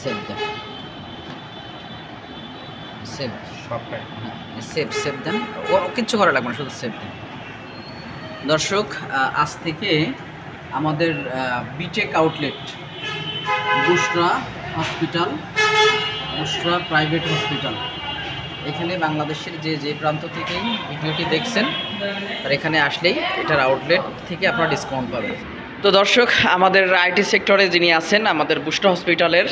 Save দেন save save save দেন ও কিচ্ছু করা লাগবে না শুধু সেভ দেন দর্শক আজ থেকে আমাদের B Tech outlet Bushra hospital Bushra private hospital এখানে বাংলাদেশের যে যে প্রান্ত থেকেই ভিডিওটি দেখছেন আর এখানে আসলেই এটার আউটলেট থেকে আপনারা ডিসকাউন্ট পাবেন। তো দর্শক আমাদের আইটি সেক্টরে যিনি আছেন আমাদের বুস্টা হসপিটালের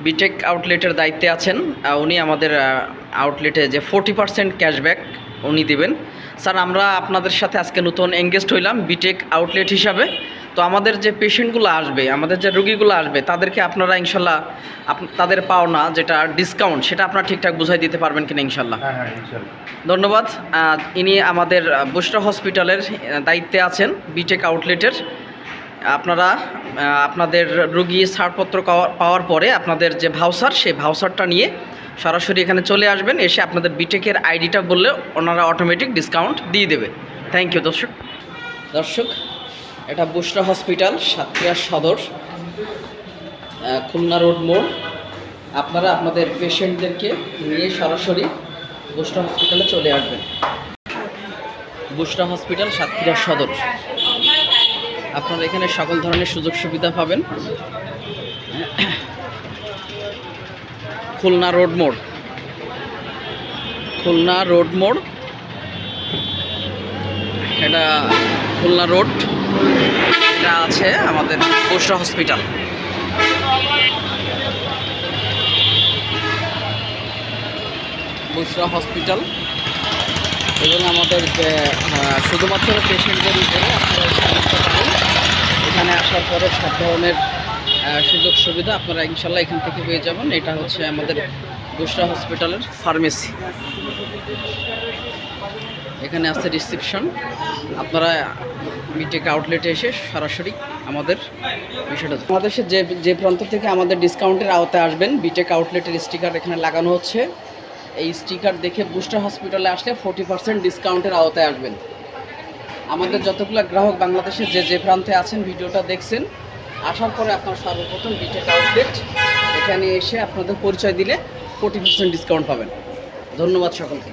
বিটেক আউটলেটের দায়িত্বে আছেন। উনি আমাদের আউটলেটে যে ফোর্টি পার্সেন্ট ক্যাশব্যাক উনি দিবেন। স্যার আমরা আপনাদের সাথে আজকে নতুন এঙ্গেজড হইলাম বিটেক আউটলেট হিসাবে। তো আমাদের যে পেশেন্টগুলো আসবে আমাদের যে রুগীগুলো আসবে তাদেরকে আপনারা ইনশাল্লাহ আপ- তাদের পাওনা যেটা ডিসকাউন্ট সেটা আপনারা ঠিকঠাক বুঝাই দিতে পারবেন কিনা ইনশাল্লাহ। হ্যাঁ হ্যাঁ ধন্যবাদ। ইনি আমাদের বুস্টার হসপিটালের দায়িত্বে আছেন বিটেক আউটলেটের আপনারা আপনাদের রুগী ছাড়পত্র পাওয়া- পাওয়ার পরে আপনাদের যে ভাউসার সেই ভাউসারটা নিয়ে সরাসরি এখানে চলে আসবেন, এসে আপনাদের বিটেকের আইডিটা বললে ওনারা অটোমেটিক ডিসকাউন্ট দিয়ে দেবে। থ্যাংক ইউ দর্শক। দর্শক, এটা বুস্টা হসপিটাল সাতক্ষীরা সদর খুলনা রোড মোড়। আপনারা আপনাদের পেশেন্টদেরকে নিয়ে সরাসরি বুসরা হসপিটালে চলে আসবেন। বুস্টা হসপিটাল সাতক্ষীরা সদর। আপনারা এখানে সকল ধরনের সুযোগ সুবিধা পাবেন। খুলনা রোড মোড়। খুলনা রোড মোড়। এটা খুলনা রোড। এটা আছে আমাদের বুস্টা হসপিটাল। বুসরা হসপিটাল। এবং আমাদের শুধুমাত্র পেশেন্টদের উপরে আপনারা এখানে আসতে পারেন এখানে সব ধরনের সুযোগ সুবিধা আপনারা ইনশাল্লাহ এখান থেকে পেয়ে যাবেন। এটা হচ্ছে আমাদের বুসরা হসপিটালের ফার্মেসি। এখানে আছে রিসিপশন। আপনারা মিটেক আউটলেটে এসে সরাসরি আমাদের বিষয়টা বাংলাদেশের যে যে প্রান্ত থেকে আমাদের ডিসকাউন্টের আওতায় আসবেন বিটেক আউটলেটের স্টিকার এখানে লাগানো হচ্ছে। এই স্টিকার দেখে বুস্টার হসপিটালে আসলে ফোর্টি পার্সেন্ট ডিসকাউন্টের আওতায় আসবেন। আমাদের যতগুলো গ্রাহক বাংলাদেশের যে যে প্রান্তে আছেন, ভিডিওটা দেখছেন, আসার পরে আপনার সর্বপ্রথম বিটেক আউটলেট এখানে এসে আপনাদের পরিচয় দিলে ফোর্টি পার্সেন্ট ডিসকাউন্ট পাবেন। ধন্যবাদ সকলকে।